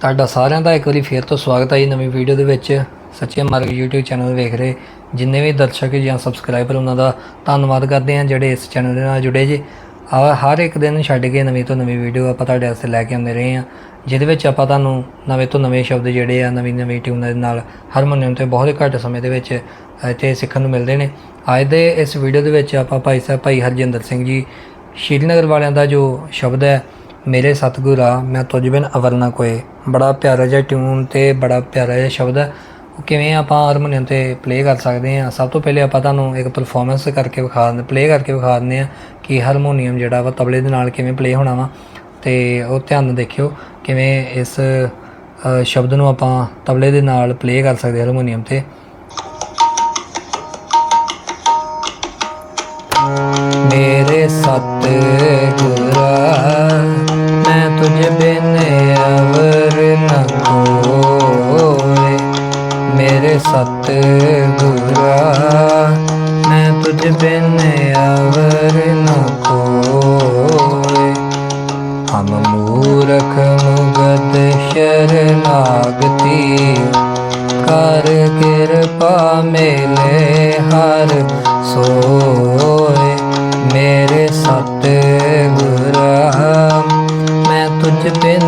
ਤੁਹਾਡਾ ਸਾਰਿਆਂ ਦਾ ਇੱਕ ਵਾਰੀ ਫੇਰ ਤੋਂ ਸਵਾਗਤ ਹੈ ਜੀ ਨਵੀਂ ਵੀਡੀਓ ਦੇ ਵਿੱਚ। ਸੱਚੇ ਮਾਰਗ YouTube ਚੈਨਲ ਵੇਖ ਰਹੇ ਜਿੰਨੇ ਵੀ ਦਰਸ਼ਕ ਜਾਂ ਸਬਸਕ੍ਰਾਈਬਰ ਉਹਨਾਂ ਦਾ ਧੰਨਵਾਦ ਕਰਦੇ ਹਾਂ ਜਿਹੜੇ ਇਸ ਚੈਨਲ ਦੇ ਨਾਲ ਜੁੜੇ ਜੀ। ਆ ਹਰ ਇੱਕ ਦਿਨ ਛੱਡ ਕੇ ਨਵੀਂ ਤੋਂ ਨਵੀਂ ਵੀਡੀਓ ਆਪਾਂ ਤੁਹਾਡੇ ਵਾਸਤੇ ਲੈ ਕੇ ਆਉਂਦੇ ਰਹੇ ਹਾਂ, ਜਿਹਦੇ ਵਿੱਚ ਆਪਾਂ ਤੁਹਾਨੂੰ ਨਵੇਂ ਤੋਂ ਨਵੇਂ ਸ਼ਬਦ ਜਿਹੜੇ ਆ, ਨਵੀਂ ਨਵੀਂ ਟਿਊਨ ਦੇ ਨਾਲ ਹਾਰਮੋਨੀਅਮ ਤੇ ਬਹੁਤ ਹੀ ਘੱਟ ਸਮੇਂ ਦੇ ਵਿੱਚ ਇੱਥੇ ਸਿੱਖਣ ਨੂੰ ਮਿਲਦੇ ਨੇ। ਅੱਜ ਦੇ ਇਸ ਵੀਡੀਓ ਦੇ ਵਿੱਚ ਆਪਾਂ ਭਾਈ ਸਾਹਿਬ, ਭਾਈ ਹਰਜਿੰਦਰ ਸਿੰਘ ਜੀ, ਸ਼੍ਰੀਨਗਰ ਵਾਲਿਆਂ ਦਾ ਜੋ ਸ਼ਬਦ ਹੈ, ਮੇਰੇ ਸਤਿਗੁਰਾ ਮੈਂ ਤੁਝ ਬਿਨ ਅਵਰ ਕੋਏ। ਬੜਾ ਪਿਆਰਾ ਜਿਹਾ ਟਿਊਨ ਤੇ ਬੜਾ ਪਿਆਰਾ ਜਿਹਾ ਸ਼ਬਦ ਹੈ। ਉਹ ਕਿਵੇਂ ਆਪਾਂ ਹਾਰਮੋਨੀਅਮ ਤੇ ਪਲੇ ਕਰ ਸਕਦੇ ਹਾਂ? ਸਭ ਤੋਂ ਪਹਿਲੇ ਆਪਾਂ ਤੁਹਾਨੂੰ ਇੱਕ ਪਰਫਾਰਮੈਂਸ ਕਰਕੇ ਵਿਖਾ ਦਿੰਦੇ ਪਲੇ ਕਰਕੇ ਵਿਖਾ ਦਿੰਦੇ ਆ ਕਿ ਹਾਰਮੋਨੀਅਮ ਜਿਹੜਾ ਵਾ ਤਬਲੇ ਦੇ ਨਾਲ ਕਿਵੇਂ ਪਲੇ ਹੋਣਾ ਵਾ। ਤੇ ਉਹ ਧਿਆਨ ਨਾਲ ਦੇਖਿਓ ਕਿਵੇਂ ਇਸ ਸ਼ਬਦ ਨੂੰ ਆਪਾਂ ਤਬਲੇ ਦੇ ਨਾਲ ਪਲੇ ਕਰ ਸਕਦੇ ਹਾਰਮੋਨੀਅਮ ਤੇ। ਮੇਰੇ ਸਤ ਗੁਰਾ ਮੈਂ ਤੁਝ ਬਿਨ ਗੁਰਾ ਮੈਂ ਤੁਝ ਬਿਨ ਅਵਰ ਨ ਕੋਏ ਹਮ ਮੂਰਖ ਮੁਗਦ ਸ਼ਰਨਾਗਤੀ। ਕਰ ਕਿਰਪਾ ਮੇਲੇ ਹਰ ਸੋਏ। ਮੇਰੇ ਸਤ ਗੁਰਾ ਮੈਂ ਤੁਝ ਬਿਨ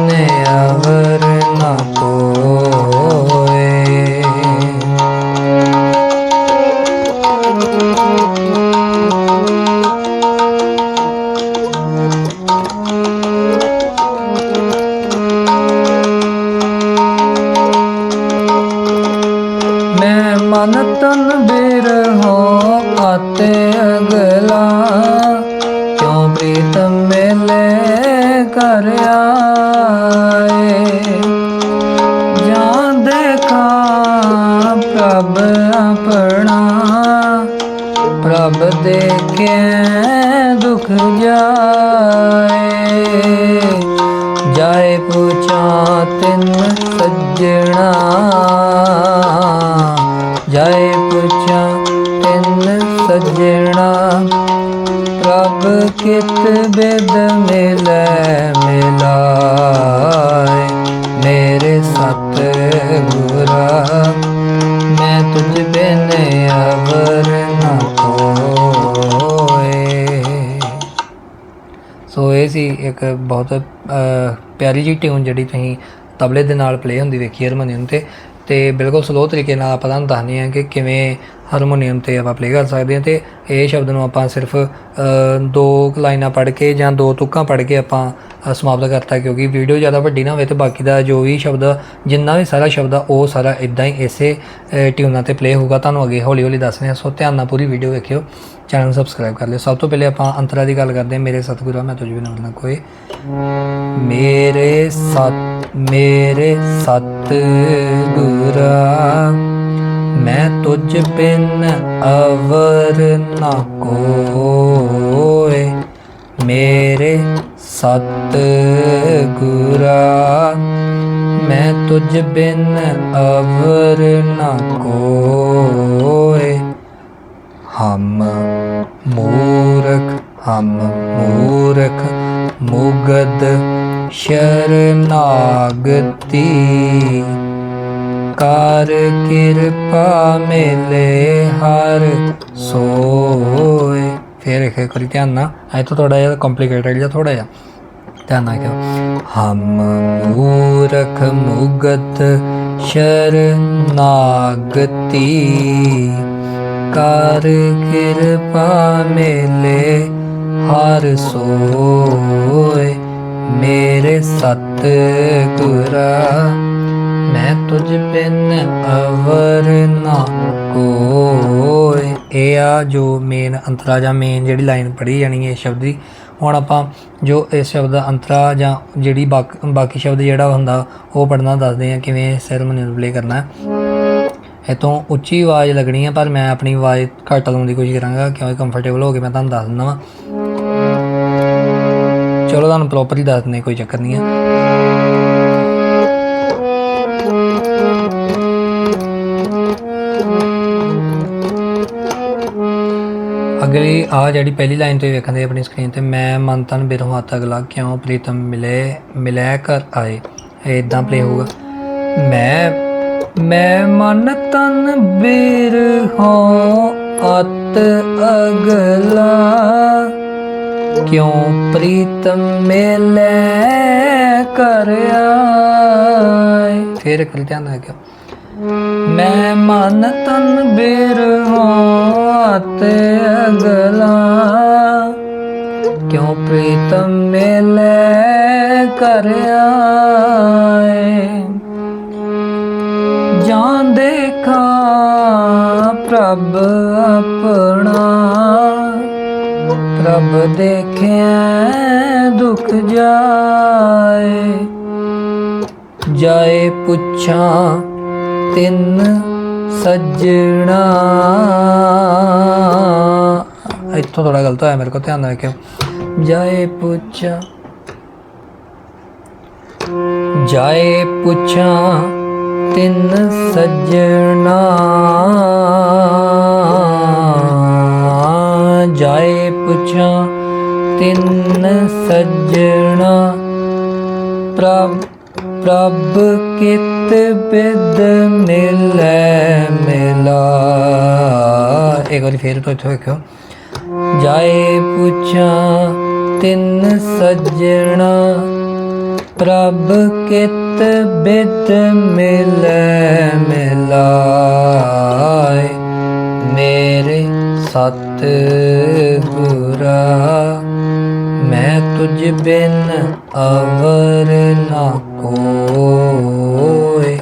ਕਰ ਆਏ। ਜਾਂ ਦੇਖਾ ਪ੍ਰਭ ਆਪਣਾ, ਪ੍ਰਭ ਦੇਖੇ ਦੁਖ ਜਾਏ। ਜਾਏ ਪੁੱਛਾਂ ਤਿੰਨ ਸੱਜਣਾ, ਜਾਏ ਪੁੱਛਾਂ ਤਿੰਨ ਸੱਜਣਾ। ਪ੍ਰਭ ਕਿਤ ਬਿਦ ਮਿਲੈ ਮਿਲਾਏ? ਮੇਰੇ ਸਤ ਗੁਰਾ ਮੈਂ ਤੁਝ ਬਿਨ ਅਵਰ ਨਾ ਕੋਏ ਸੋ ਇਹ ਸੀ ਇੱਕ ਬਹੁਤ ਪਿਆਰੀ ਜੀ ਟਿਊਨ ਜਿਹੜੀ ਤੁਸੀਂ ਤਬਲੇ ਦੇ ਨਾਲ ਪਲੇ ਹੁੰਦੀ ਵੇਖੀ ਹਾਰਮੋਨੀਅਮ ਤੇ। ਤੇ ਬਿਲਕੁਲ ਸਲੋ ਤਰੀਕੇ ਨਾਲ ਆਪਾਂ ਤੁਹਾਨੂੰ ਦੱਸਦੇ ਹੈ ਕਿ ਕਿਵੇਂ ਹਾਰਮੋਨੀਅਮ ਤੇ ਆਪਾਂ ਪਲੇ ਕਰ ਸਕਦੇ ਹਾਂ ਤੇ ਇਹ ਸ਼ਬਦ ਨੂੰ ਆਪਾਂ ਸਿਰਫ ਦੋ ਲਾਈਨਾਂ ਪੜ੍ਹ ਕੇ ਜਾਂ ਦੋ ਤੁਕਾਂ ਪੜ੍ਹ ਕੇ ਆਪਾਂ ਸਮਾਪਤ ਕਰਤਾ ਕਿਉਂਕਿ ਵੀਡੀਓ ਜ਼ਿਆਦਾ ਵੱਡੀ ਨਾ ਹੋਵੇ ਤੇ ਬਾਕੀ ਦਾ ਜੋ ਵੀ ਸ਼ਬਦ, ਜਿੰਨਾ ਵੀ ਸਾਰਾ ਸ਼ਬਦ ਆ, ਉਹ ਸਾਰਾ ਇਦਾਂ ਹੀ ਇਸੇ ਟਿਊਨਾਂ ਤੇ ਪਲੇ ਹੋਊਗਾ। ਤੁਹਾਨੂੰ ਅੱਗੇ ਹੌਲੀ ਹੌਲੀ ਦੱਸ ਰਹੇ ਹਾਂ ਸੋ ਧਿਆਨ ਨਾਲ ਪੂਰੀ ਵੀਡੀਓ ਵੇਖਿਓ। ਚੈਨਲ ਨੂੰ ਸਬਸਕ੍ਰਾਈਬ ਕਰ ਲਿਓ। ਸਭ ਤੋਂ ਪਹਿਲੇ ਆਪਾਂ ਅੰਤਰਾ ਦੀ ਗੱਲ ਕਰਦੇ ਹਾਂ। ਮੇਰੇ ਸਤਿਗੁਰਾਂ, ਮੈਂ ਤੁਝ ਬਿਨ ਨਾ ਕੋਈ। ਮੇਰੇ ਸਤ ਮੇਰੇ ਸਤ ਗੁਰਾ ਮੈਂ ਤੁਝ ਬਿਨ ਅਵਰ ਨਾ ਕੋਏ। ਮੇਰੇ ਸਤ ਗੁਰਾ ਮੈਂ ਤੁਝ ਬਿਨ ਅਵਰ ਨਾ ਕੋਏ। ਹਮ ਮੂਰਖ ਹਮ ਮੂਰਖ ਮੁਗਦ ਸ਼ਰਨਾਗਤੀ। ਕਰ ਕਿਰਪਾ ਮਿਲੇ ਹਰ ਸੋਏ। ਫਿਰ ਇੱਕ ਕਰੀ ਧਿਆਨ ਨਾਲ। ਐ ਤਾਂ ਥੋੜਾ ਜਿਹਾ ਕੰਪਲਿਕੇਟਡ ਜਿਹਾ ਥੋੜਾ ਜਿਹਾ। ਧਿਆਨ ਨਾਲ ਕਿਉਂ ਹਮ ਮੂਰਖ ਮੁਗਤ ਸ਼ਰਨਾਗਤੀ ਕਰ ਕਿਰਪਾ ਮੇਲੇ ਹਰ ਸੋਏ। ਮੇਰੇ ਸਤ ਗੁਰਾ ਮੈਂ ਤੁਝ ਬਿਨ ਅਵਰ ਨਾ ਕੋਏ ਇਹ ਆ ਜੋ ਮੇਨ ਅੰਤਰਾ ਜਾਂ ਮੇਨ ਜਿਹੜੀ ਲਾਈਨ ਪੜ੍ਹੀ ਜਾਣੀ ਹੈ ਇਸ ਸ਼ਬਦ ਦੀ। ਹੁਣ ਆਪਾਂ ਜੋ ਇਸ ਸ਼ਬਦ ਦਾ ਅੰਤਰਾ ਜਾਂ ਜਿਹੜੀ ਬਾਕ- ਬਾਕੀ ਸ਼ਬਦ ਜਿਹੜਾ ਹੁੰਦਾ, ਉਹ ਪੜ੍ਹਨਾ ਦੱਸਦੇ ਆ ਕਿਵੇਂ ਸੈਰਮਨੀ ਨੂੰ ਪਲੇ ਕਰਨਾ ਹੈ। ਇਤੋਂ ਉੱਚੀ ਆਵਾਜ਼ ਲੱਗਣੀ ਹੈ, ਪਰ ਮੈਂ ਆਪਣੀ ਆਵਾਜ਼ ਘੱਟ ਲਾਉਣ ਦੀ ਕੋਸ਼ਿਸ਼ ਕਰਾਂਗਾ, ਕਿਉਂਕਿ ਕੰਫਰਟੇਬਲ ਹੋ ਕੇ ਮੈਂ ਤੁਹਾਨੂੰ ਦੱਸ ਦਿੰਦਾ ਵਾਂ। ਚਲੋ ਤੁਹਾਨੂੰ ਪ੍ਰੋਪਰਲੀ ਦੱਸ ਦਿੰਦੇ ਕੋਈ ਚੱਕਰ ਨਹੀਂ ਹੈ ਅਗਲੀ ਆ ਜਿਹੜੀ ਪਹਿਲੀ ਲਾਈਨ ਤੁਸੀਂ ਵੇਖਦੇ ਆਪਣੀ ਸਕਰੀਨ ਤੇ, ਮੈਂ ਮਨ ਤਨ ਬਿਰਹੋਂ ਹੱਥ ਅਗਲਾ ਕਿਉਂ ਪ੍ਰੀਤਮ ਮਿਲੇ ਮਿਲੈ ਕਰ ਆਏ। ਇਹ ਇਦਾਂ ਪਲੇ ਹੋਊਗਾ। ਮੈਂ ਮੈਂ ਮਨ ਤਨ ਬੀਰ ਹਾਂ ਅਤ ਅਗਲਾ ਕਿਉਂ ਪ੍ਰੀਤਮ ਮੇਲੇ ਕਰ ਆਏ? ਫੇਰ ਇੱਕ ਵਾਰੀ ਧਿਆਨ ਨਾਲ ਗਿਆ ਮੈਂ ਮਨ ਤਨ ਬਿਰਹੋ ਤੇ ਅਗਲਾ। ਕਿਉਂ ਪ੍ਰੀਤਮ ਮੇਲੇ ਕਰ ਆਏ? ਜਾਨ ਦੇਖਾ ਪ੍ਰਭ ਆਪਣਾ। ਪ੍ਰਭ ਦੇਖਿਆ ਦੁਖ ਜਾਏ ਜਾਏ ਪੁੱਛਾਂ ਤਿੰਨ ਸੱਜਣਾ। ਇੱਥੋਂ ਥੋੜਾ ਗਲਤ ਹੋਇਆ, ਮੇਰੇ ਕੋਲ ਧਿਆਨ ਨਾਲ ਰੱਖਿਓ। ਜਾਏ ਪੁੱਛਾਂ ਜਾਏ ਪੁੱਛਾਂ ਤਿੰਨ ਸੱਜਣਾ। ਜਾਏ ਪੁੱਛਾਂ ਤਿੰਨ ਸੱਜਣਾ ਪ੍ਰਭ ਪ੍ਰਭ ਕਿਤ ਬਿਦ ਮਿਲੈ ਮਿਲਾ ਇੱਕ ਵਾਰੀ ਫੇਰ ਤੋਂ ਇੱਥੋਂ ਵੇਖੋ ਜਾਏ ਪੁੱਛਾਂ ਤਿੰਨ ਸੱਜਣਾ ਪ੍ਰਭ ਕਿਤ ਬਿਦ ਮਿਲੈ ਮਿਲਾਏ ਮੇਰੇ ਸਤ ਗੁਰਾ ਮੈਂ ਤੁਝ ਬਿਨ ਅਵਰ ਨਾ ਕੋਏ।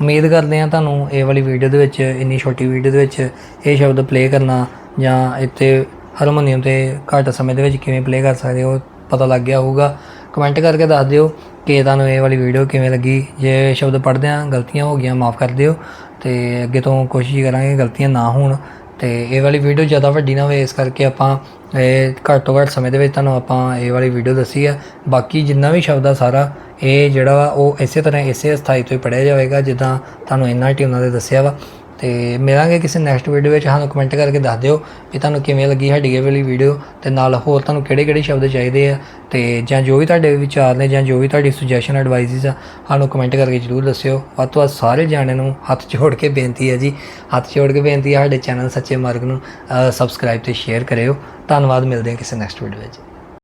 ਉਮੀਦ ਕਰਦੇ ਹਾਂ ਤੁਹਾਨੂੰ ਇਹ ਵਾਲੀ ਵੀਡੀਓ ਦੇ ਵਿੱਚ, ਇੰਨੀ ਛੋਟੀ ਵੀਡੀਓ ਦੇ ਵਿੱਚ ਇਹ ਸ਼ਬਦ ਪਲੇ ਕਰਨਾ ਜਾਂ ਇੱਥੇ ਹਾਰਮੋਨੀਅਮ ਤੇ ਘੱਟ ਸਮੇਂ ਦੇ ਵਿੱਚ ਕਿਵੇਂ ਪਲੇ ਕਰ ਸਕਦੇ ਹੋ ਪਤਾ ਲੱਗ ਗਿਆ ਹੋਊਗਾ। ਕਮੈਂਟ ਕਰਕੇ ਦੱਸ ਦਿਓ ਕਿ ਤੁਹਾਨੂੰ ਇਹ ਵਾਲੀ ਵੀਡੀਓ ਕਿਵੇਂ ਲੱਗੀ। ਜੇ ਸ਼ਬਦ ਪੜ੍ਹਦੇ ਆ ਗਲਤੀਆਂ ਹੋ ਗਈਆਂ, ਮਾਫ ਕਰ ਦਿਓ। ਤੇ ਅੱਗੇ ਤੋਂ ਕੋਸ਼ਿਸ਼ ਕਰਾਂਗੇ ਗਲਤੀਆਂ ਨਾ ਹੋਣ। ਤੇ ਇਹ ਵਾਲੀ ਵੀਡੀਓ ਜ਼ਿਆਦਾ ਵੱਡੀ ਨਾ ਹੋਵੇ, ਇਸ ਕਰਕੇ ਆਪਾਂ ਇਹ ਘੱਟ ਤੋਂ ਘੱਟ ਸਮੇਂ ਦੇ ਵਿੱਚ ਤੁਹਾਨੂੰ ਆਪਾਂ ਇਹ ਵਾਲੀ ਵੀਡੀਓ ਦੱਸੀ ਆ। ਬਾਕੀ ਜਿੰਨਾ ਵੀ ਸ਼ਬਦ ਆ ਸਾਰਾ, ਇਹ ਜਿਹੜਾ ਵਾ, ਉਹ ਇਸੇ ਤਰ੍ਹਾਂ ਇਸੇ ਸਥਾਈ ਤੋਂ ਹੀ ਪੜਿਆ ਜਾਵੇਗਾ, ਜਿੱਦਾਂ ਤੁਹਾਨੂੰ ਇਹਨਾਂ ਟਿਊਨਾਂ ਦੇ ਦੱਸਿਆ ਵਾ। ਤੇ ਮਿਲਾਂਗੇ ਕਿਸੇ ਨੈਕਸਟ ਵੀਡੀਓ ਵਿੱਚ। ਸਾਨੂੰ ਕਮੈਂਟ ਕਰਕੇ ਦੱਸ ਦਿਓ ਵੀ ਤੁਹਾਨੂੰ ਕਿਵੇਂ ਲੱਗੀ ਸਾਡੀ ਇਹ ਵਾਲੀ ਵੀਡੀਓ ਤੇ ਨਾਲ ਹੋਰ ਤੁਹਾਨੂੰ ਕਿਹੜੇ ਕਿਹੜੇ ਸ਼ਬਦ ਚਾਹੀਦੇ ਆ ਤੇ ਜਾਂ ਜੋ ਵੀ ਤੁਹਾਡੇ ਵਿਚਾਰ ਨੇ ਜਾਂ ਜੋ ਵੀ ਤੁਹਾਡੀ ਸੁਜੈਸ਼ਨ ਐਡਵਾਈਸਿਸ ਆ, ਸਾਨੂੰ ਕਮੈਂਟ ਕਰਕੇ ਜਰੂਰ ਦੱਸਿਓ। ਵੱਧ ਤੋਂ ਵੱਧ ਸਾਰੇ ਜਾਣਿਆਂ ਨੂੰ ਹੱਥ ਜੋੜ ਕੇ ਬੇਨਤੀ ਹੈ ਜੀ। ਹੱਥ ਜੋੜ ਕੇ ਬੇਨਤੀ ਹੈ ਸਾਡੇ ਚੈਨਲ ਸੱਚੇ ਮਾਰਗ ਨੂੰ ਸਬਸਕ੍ਰਾਈਬ ਤੇ ਸ਼ੇਅਰ ਕਰਿਓ। ਧੰਨਵਾਦ, ਮਿਲਦੇ ਹਾਂ ਕਿਸੇ ਨੈਕਸਟ ਵੀਡੀਓ ਵਿੱਚ।